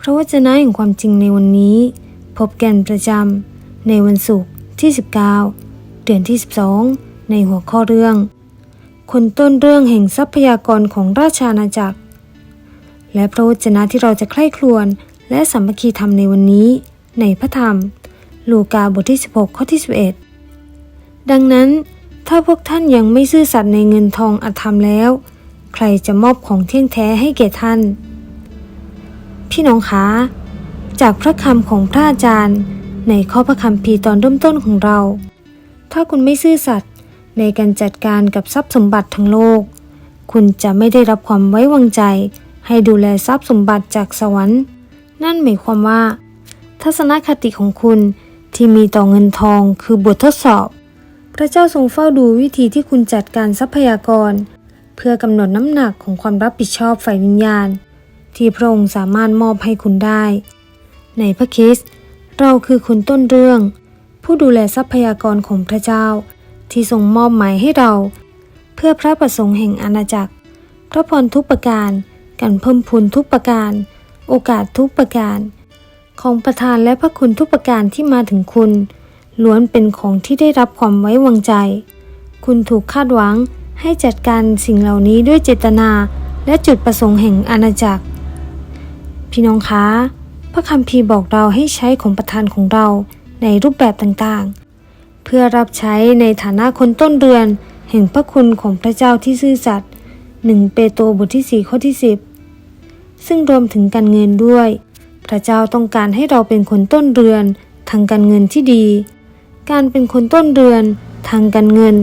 พระวจนะแห่งความจริงในวันนี้ พบกันประจำในวันศุกร์ที่ 19 เดือนที่ 12 ในหัวข้อเรื่อง คนต้นเรื่องแห่งทรัพยากรของราชอาณาจักร และพระวจนะที่เราจะใคร่ครวญและสามัคคีธรรมในวันนี้ ในพระธรรม ลูกาบทที่ 16 ข้อที่ 11 ดังนั้น ถ้าพวกท่านยังไม่ซื่อสัตย์ในเงินทองอธรรมแล้ว ใครจะมอบของเที่ยงแท้ให้แก่ท่าน พี่น้องคะ จากพระคำของพระอาจารย์ ในข้อพระคำพีตอนเริ่มต้นของเรา ถ้าคุณไม่ซื่อสัตย์ในการจัดการกับทรัพย์สมบัติทั้งโลก คุณจะไม่ได้รับความไว้วางใจ ให้ดูแลทรัพย์สมบัติจากสวรรค์ นั่นหมายความว่า ทัศนคติของคุณที่มีต่อเงินทองคือบททดสอบ พระเจ้าทรงเฝ้าดูวิธีที่คุณจัดการทรัพยากร เพื่อกำหนดน้ำหนักของความรับผิดชอบฝ่ายวิญญาณ ที่พระองค์สามารถมอบให้คุณได้ ในพระคิสต์เราคือคุณต้นเรื่อง ผู้ดูแลทรัพยากรของพระเจ้า ที่ทรงมอบหมายให้เรา เพื่อพระประสงค์แห่งอาณาจักร พระพรทุกประการการเพิ่มพูนทุกประการ โอกาสทุกประการ ของประทานและพระคุณทุกประการที่มาถึงคุณ ล้วนเป็นของที่ได้รับความไว้วางใจ คุณถูกคาดหวังให้จัดการสิ่งเหล่านี้ด้วยเจตนาและจุดประสงค์แห่งอาณาจักร พี่น้องคะ พระคัมภีร์บอกเราให้ใช้ของประทานของเราในรูปแบบต่างๆ เพื่อรับใช้ในฐานะคนต้นเรือน แห่งพระคุณของพระเจ้าที่ซื่อสัตย์หนึ่งเปโตรบทที่ 4 ข้อที่ 10 ซึ่งรวมถึงการเงินด้วย พระเจ้าต้องการให้เราเป็นคนต้นเรือน ทางการเงินที่ดี การเป็นคนต้นเรือน ทางการเงิน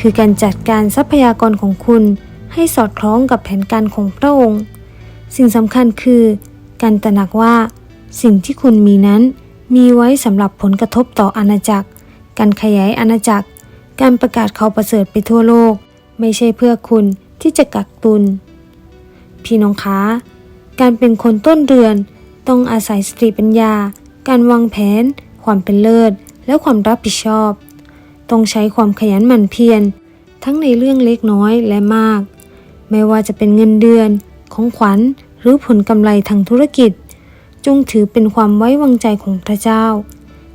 คือการจัดการทรัพยากรของคุณให้สอดคล้องกับแผนการของพระองค์ สิ่งสำคัญคือ การตระหนักว่า สิ่งที่คุณมีนั้นมีไว้สำหรับผลกระทบต่ออาณาจักร การขยายอาณาจักร การประกาศข่าวประเสริฐไปทั่วโลก ไม่ใช่เพื่อคุณที่จะกักตุน พี่น้องคะ การเป็นคนต้นเรือนต้องอาศัยสติปัญญา การวางแผน ความเป็นเลิศ และความรับผิดชอบ ต้องใช้ความขยันหมั่นเพียร ทั้งในเรื่องเล็กน้อยและมาก ไม่ว่าจะเป็นเงินเดือน ของขวัญ หรือผลกำไรทางธุรกิจ จงถือเป็นความไว้วางใจของพระเจ้า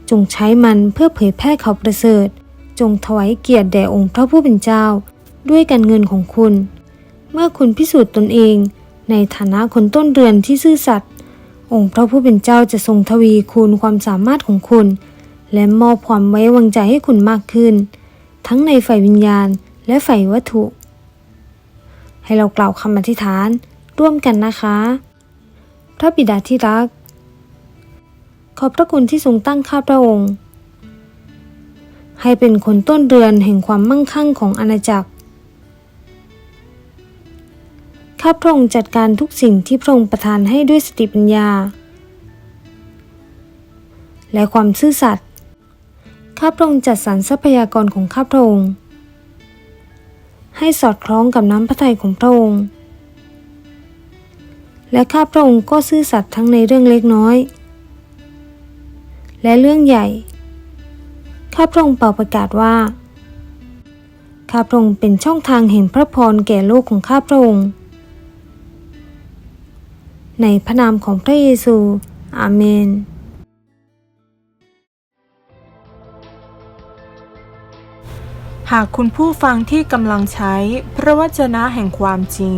จงใช้มันเพื่อเผยแพร่ข่าวประเสริฐ จงถวายเกียรติแด่องค์พระผู้เป็นเจ้า ด้วยการเงินของคุณ เมื่อคุณพิสูจน์ตนเอง ในฐานะคนต้นเรือนที่ซื่อสัตย์องค์พระผู้เป็นเจ้าจะทรงทวีคูณความสามารถของคุณ และมอบความไว้วางใจให้คุณมากขึ้น ทั้งในฝ่ายวิญญาณและฝ่ายวัตถุ ให้เรากล่าวคำอธิษฐาน ร่วมกันนะคะ พระบิดาที่รัก ขอบพระคุณที่ทรงตั้งข้าพระองค์ ให้เป็นคนต้นเรือนแห่งความมั่งคั่งของอาณาจักร ข้าพระองค์จัดการทุกสิ่งที่พระองค์ประทานให้ด้วยสติปัญญา และความซื่อสัตย์ ข้าพระองค์จัดสรรทรัพยากรของข้าพระองค์ให้สอดคล้องกับน้ำพระทัยของพระองค์ และข้าพระองค์ก็ซื่อสัตย์ทั้งในเรื่องเล็กน้อย และเรื่องใหญ่ ข้าพระองค์เป่าประกาศว่า ข้าพระองค์เป็นช่องทางแห่งพระพรแก่โลกของข้าพระองค์ ในพระนามของพระเยซู อาเมนหากคุณผู้ฟังที่กำลังใช้พระวจนะแห่งความจริง